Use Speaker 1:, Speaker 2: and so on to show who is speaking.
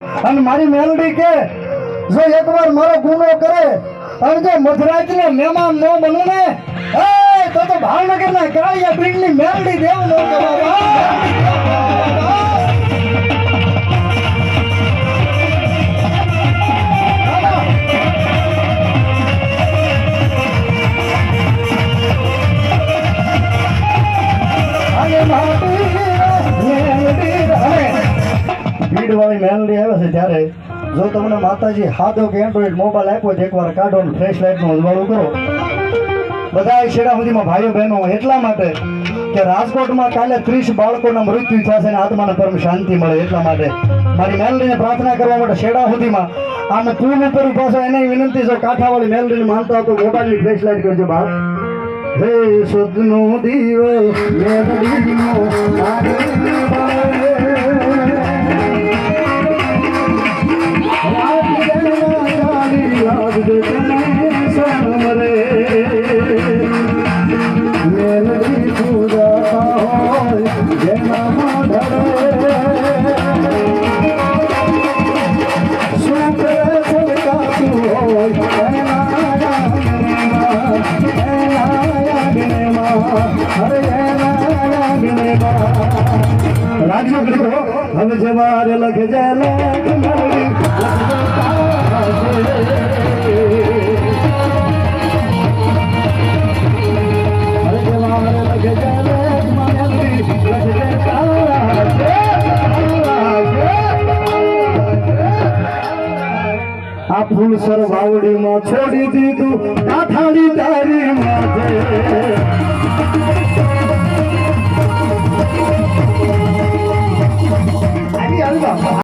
Speaker 1: અને મારી મેલડી કે, જો એકવાર મારો ગુનો કરે અને જો મધરાજનો મહેમાન ન બનવું ને ભીડવાળી મેલડી આવે છે ત્યારે જો તમને માતાજી હાથો કે એન્ડ્રોઈડ મોબાઈલ આપ્યો છે, એકવાર કાઢો ને ફ્લેશ લાઇટનું અજવાળું કરો. બધા છેડા ભાઈઓ બહેનો, એટલા માટે કે રાજકોટમાં કાલે ત્રીસ બાળકોના મૃત્યુ થશે અને આત્માને પરમ શાંતિ મળે એટલા માટે. મારી મેલડીને પ્રાર્થના કરવા માટે શેડા સુધીમાં આમે પુલ ઉપર ઊભા એને વિનંતી છે, કાંઠાવાળી મેલડીને માનતા હતો, મોબાઈલની ફ્લેશ લાઇટ કરજો બાપ હે સદનો દીવો, મેલડીનો રાજ્ય કર્યો હવે જવાર લખ આ ફૂલ સરવાવડીમાં છોડી દીધું. કાથાડી તારી માથે.